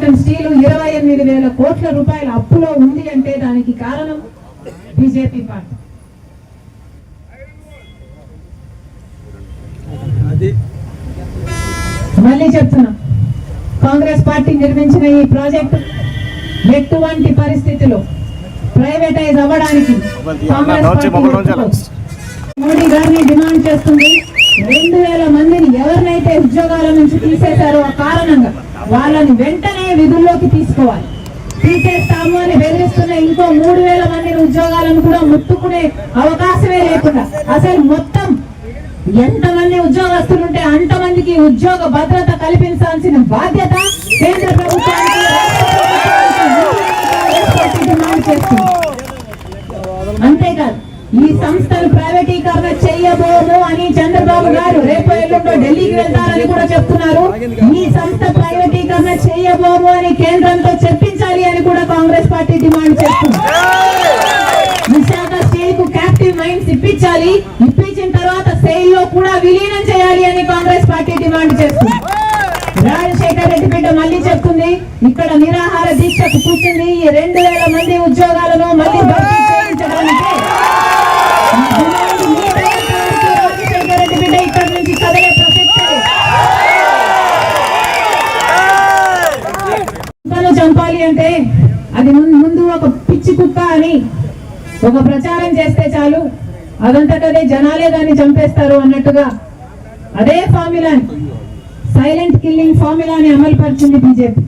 Cotton steel ఇరవై ఎనిమిది వేల కోట్ల రూపాయల అప్పులో ఉంది అంటే దానికి కారణం బీజేపీ పార్టీ. మళ్ళీ చెప్తున్నాం. కాంగ్రెస్ పార్టీ నిర్మించిన ఈ ప్రాజెక్టు ఎటువంటి పరిస్థితిలో ప్రైవేటైజ్ అవ్వడానికి. మోడీ గారిని డిమాండ్ చేస్తుంది. రెండు వేల మందిని ఎవరినైతే ఉద్యోగాల నుంచి తీసేశారో ఆ కారణంగా వాళ్ళని వెంటనే విధుల్లోకి తీసుకోవాలి. తీసేస్తాము అని బెదిరిస్తున్న ఇంకో మూడు వేల మంది ఉద్యోగాలను కూడా ముట్టుకునే అవకాశమే లేకుండా అసలు మొత్తం ఎంతమంది ఉద్యోగస్తులు ఉంటే అంతమందికి ఉద్యోగ భద్రత కల్పించాల్సిన బాధ్యత కేంద్ర ప్రభుత్వానికి అంతేకాదు ఈ సంస్థను ప్రైవేటీకరణ చేయబోము అని చంద్రబాబు గారు రేపు ఎల్లుండో ఢిల్లీకి వెళ్తారని కూడా చెప్తున్నారు. ఈ సంస్థ ప్రైవేటీకరణ చేయబోము అని కేంద్రంతో చెప్పించాలి అని కూడా కాంగ్రెస్ పార్టీ డిమాండ్ చేస్తుంది. విశాఖ స్టీల్కు క్యాప్టివ్ మైండ్స్ ఇప్పించాలి. ఇప్పించిన తర్వాత సెయిల్లో కూడా విలీనం చేయాలి అని కాంగ్రెస్ పార్టీ డిమాండ్ చేస్తుంది. రాజశేఖర్ రెడ్డి బిడ్డ మళ్ళీ చెప్తుంది ఇక్కడ నిరాహార దీక్షకు కూర్చుంది. ఈ రెండు వేల మంది ఉద్యోగాలను మళ్ళీ భర్తీ కుక్కను చంపాలి అంటే అది ముందు ఒక పిచ్చి కుక్క అని ఒక ప్రచారం చేస్తే చాలు. అదంతటదే జనాలే దాన్ని చంపేస్తారు అన్నట్టుగా. అదే ఫార్ములాని సైలెంట్ కిల్లింగ్ ఫార్ములాని అమలుపరిచింది బీజేపీ.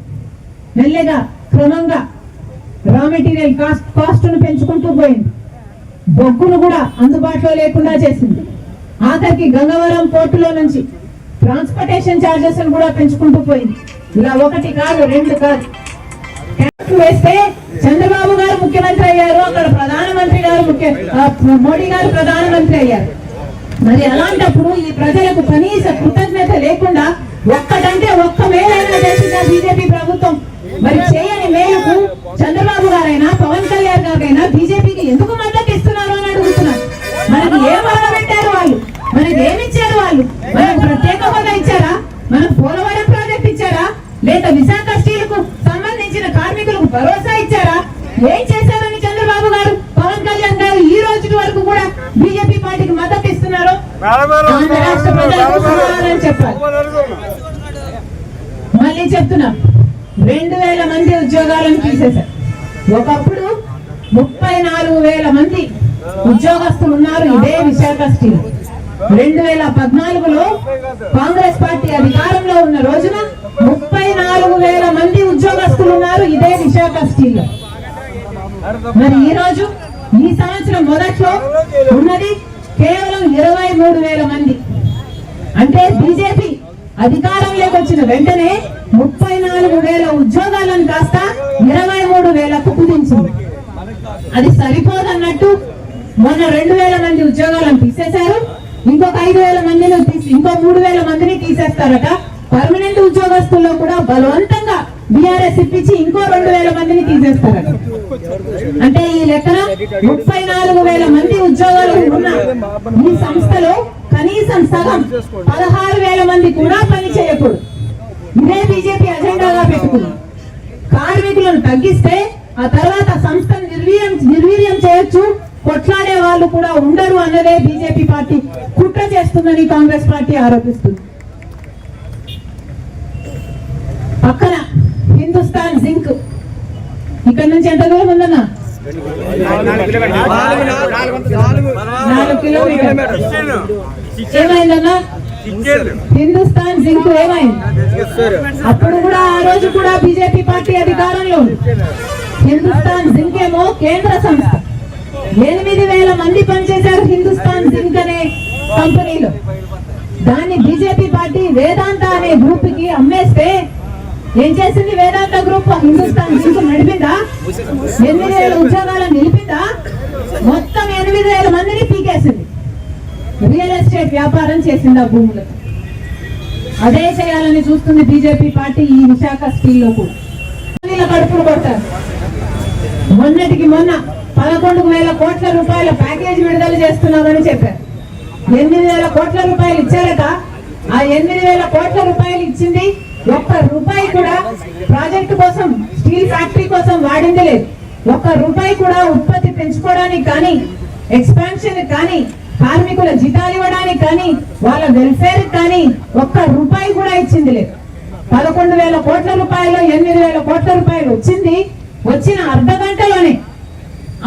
మెల్లగా క్రమంగా రా మెటీరియల్ కాస్ట్ కాస్ట్ను పెంచుకుంటూ పోయింది. బొగ్గును కూడా అందుబాటులో లేకుండా చేసింది. ఆఖరికి గంగవరం పోర్టులో నుంచి ట్రాన్స్పోర్టేషన్ చార్జెస్ కూడా పెంచుకుంటూ పోయింది. ఇలా ఒకటి కాదు రెండు కాదు. ట్యాక్స్ వేస్తే చంద్రబాబు గారు ముఖ్యమంత్రి అయ్యారు అక్కడ ప్రధానమంత్రి గారు ముఖ్య మోడీ గారు ప్రధానమంత్రి అయ్యారు. మరి అలాంటప్పుడు ఈ ప్రజలకు కనీస కృతజ్ఞత లేకుండా ఒక్కటంటే ఒక్క మేలైనా చేసిన బీజేపీ ప్రభుత్వం. మరి చేయని మేలకు చంద్రబాబు గారైనా పవన్ కళ్యాణ్ గారైనా బీజేపీకి ఎందుకు మళ్ళీ చెప్తున్నా. రెండు వేల మంది ఉద్యోగాలను తీసేశారు. ఒకప్పుడు ముప్పై నాలుగు వేల మంది ఉద్యోగస్తులు ఉన్నారు ఇదే విశాఖ స్టీల్. రెండు వేల పద్నాలుగులో కాంగ్రెస్ పార్టీ అధికారంలో ఉన్న రోజున ముప్పై నాలుగు వేల మంది ఉద్యోగస్తులు ఉన్నారు ఇదే విశాఖ స్టీల్. మరి ఈ రోజు ఈ సంవత్సరం మొదట్లో ఉన్నది కేవలం ఇరవై మూడు వేల మంది. అంటే బీజేపీ అధికారంలోకి వచ్చిన వెంటనే ముప్పై నాలుగు వేల ఉద్యోగాలను కాస్త ఇరవై మూడు వేలకు కుదించింది. అది సరిపోదన్నట్టు మొన్న రెండు వేల మంది ఉద్యోగాలను తీసేశారు. ఇంకొక ఐదు వేల మందిని తీసి ఇంకో మూడు వేల మందిని తీసేస్తారట. పర్మనెంట్ ఉద్యోగస్తుల్లో కూడా బలవంతంగా బీఆర్ఎస్ ఇప్పించి ఇంకో రెండు వేల మందిని తీసేస్తారట. అంటే ఈ లెక్కన ముప్పై నాలుగు వేల మంది ఉద్యోగాలు ఉన్న ఈ సంస్థలో కనీసం సగం పదహారు వేల మంది కూడా పని చేయకూడదు. ఇదే బీజేపీ అజెండాగా పెట్టుకుంది. కార్మికులను తగ్గిస్తే ఆ తర్వాత సంస్థను నిర్వీర్యం నిర్వీర్యం చేయొచ్చు కొట్లాడే వాళ్ళు కూడా ఉండరు అన్నదే బీజేపీ పార్టీ కుట్ర చేస్తుందని కాంగ్రెస్ పార్టీ ఆరోపిస్తుంది పక్కన హిందుస్థాన్ జింక్ ఇక్కడ నుంచి ఎంత దూరం ఉందన్నా? నాలుగు కిలోమీటర్. ఏమైందన్నా? హిందుస్థాన్ జింక్ ఏమైంది? అప్పుడు కూడా ఆ రోజు కూడా బీజేపీ పార్టీ అధికారంలో. హిందుస్థాన్ జింక్ ఏమో కేంద్ర సంస్థ. ఎనిమిది వేల మంది పనిచేశారు హిందుస్థాన్ జింక్ అనే కంపెనీలో. దాన్ని బీజేపీ పార్టీ వేదాంత అనే గ్రూప్కి అమ్మేస్తే ఏం చేసింది వేదాంత గ్రూప్ హిందుస్థాన్ జింక్ నడిపిందా? ఎనిమిది వేల ఉద్యోగాలను నిలిపిందా? మొత్తం ఎనిమిది వేల మందిని పీకేసింది. రియల్ ఎస్టేట్ వ్యాపారం చేసింది ఆ భూములకు అదే చేయాలని చూస్తుంది బీజేపీ పార్టీ ఈ విశాఖ స్టీల్లో కూడా. కడుపులు కొడతారు. మొన్నటికి మొన్న పదకొండు వేల కోట్ల రూపాయల ప్యాకేజ్ విడుదల చేస్తున్నామని చెప్పారు. ఎనిమిది వేల కోట్ల రూపాయలు ఇచ్చారట. ఆ ఎనిమిది వేల కోట్ల రూపాయలు ఇచ్చింది ఒక్క రూపాయి కూడా ప్రాజెక్టు కోసం స్టీల్ ఫ్యాక్టరీ కోసం వాడింది లేదు. ఒక్క రూపాయి కూడా ఉత్పత్తి పెంచుకోవడానికి కానీ ఎక్స్పాన్షన్ కానీ కార్మికుల జీతాలు ఇవ్వడానికి కానీ వాళ్ళ వెల్ఫేర్ కానీ ఒక్క రూపాయి కూడా ఇచ్చింది లేదు. పదకొండు వేల కోట్ల రూపాయలు ఎనిమిది వేల కోట్ల రూపాయలు వచ్చింది వచ్చిన అర్ధ గంటలోనే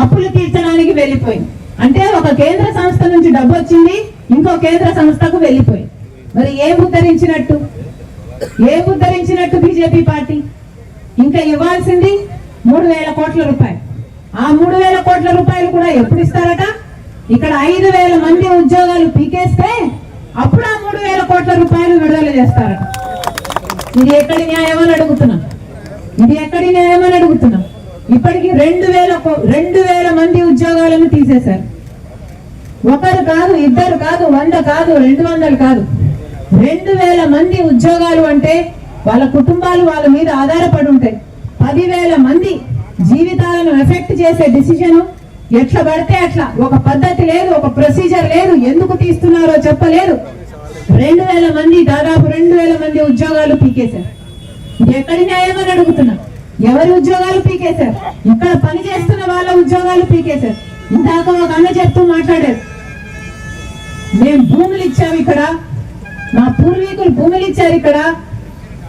అప్పులు తీర్చడానికి వెళ్ళిపోయింది. అంటే ఒక కేంద్ర సంస్థ నుంచి డబ్బు వచ్చింది ఇంకో కేంద్ర సంస్థకు వెళ్ళిపోయింది. మరి ఏం ఉద్ధరించినట్టు? ఏపు ధరించినట్టు బీజేపీ పార్టీ. ఇంకా ఇవ్వాల్సింది మూడు వేల కోట్ల రూపాయలు. ఆ మూడు వేల కోట్ల రూపాయలు కూడా ఎప్పుడు ఇస్తారట? ఇక్కడ ఐదు వేల మంది ఉద్యోగాలు పీకేస్తే అప్పుడు ఆ మూడు వేల కోట్ల రూపాయలు విడుదల చేస్తారట. ఇది ఎక్కడి న్యాయం అని అడుగుతున్నాం. ఇది ఎక్కడి న్యాయం అని అడుగుతున్నాం. ఇప్పటికి రెండు వేల రెండు వేల మంది ఉద్యోగాలను తీసేశారు. ఒకరు కాదు ఇద్దరు కాదు వంద కాదు రెండు వందలు కాదు. రెండు వేల మంది ఉద్యోగాలు అంటే వాళ్ళ కుటుంబాలు వాళ్ళ మీద ఆధారపడి ఉంటాయి. పదివేల మంది జీవితాలను ఎఫెక్ట్ చేసే డిసిజను ఎట్లా పడితే అట్లా. ఒక పద్ధతి లేదు ఒక ప్రొసీజర్ లేదు ఎందుకు తీస్తున్నారో చెప్పలేదు. రెండు వేల మంది దాదాపు రెండు వేల మంది ఉద్యోగాలు పీకేశారు. ఎక్కడి న్యాయమని అడుగుతున్నా. ఎవరి ఉద్యోగాలు పీకేశారు? ఇక్కడ పని చేస్తున్న వాళ్ళ ఉద్యోగాలు పీకేశారు. ఇందాక ఒక అన్న చెప్తూ మాట్లాడారు. మేము భూములు ఇచ్చాము ఇక్కడ. మా పూర్వీకులు భూములు ఇచ్చారు ఇక్కడ.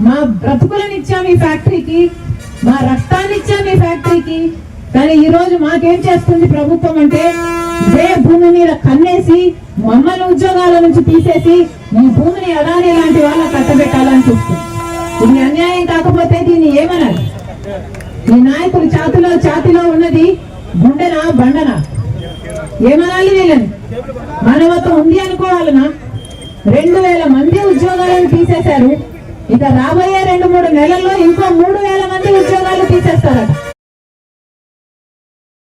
మా బ్రతుకులను ఇచ్చాము ఈ ఫ్యాక్టరీకి. మా రక్తాన్ని ఇచ్చాము ఈ ఫ్యాక్టరీకి. కానీ ఈ రోజు మాకేం చేస్తుంది ప్రభుత్వం అంటే ఇదే భూమి మీద కన్నేసి మమ్మల్ని ఉద్యోగాల నుంచి తీసేసి ఈ భూమిని అదాని లాంటి వాళ్ళ కట్టబెట్టాలని చూస్తుంది. ఇది అన్యాయం కాకపోతే దీన్ని ఏమనాలి? ఈ నాయకులు చాతిలో చాతిలో ఉన్నది గుండెనా బండనా? ఏమనాలి వీళ్ళని? మానవత్వం ఉంది అనుకోవాలనా? రెండు వేల మంది ఉద్యోగాలను తీసేశారు. ఇక రాబోయే రెండు మూడు నెలల్లో ఇంకో మూడు వేల మంది ఉద్యోగాలు తీసేస్తారట.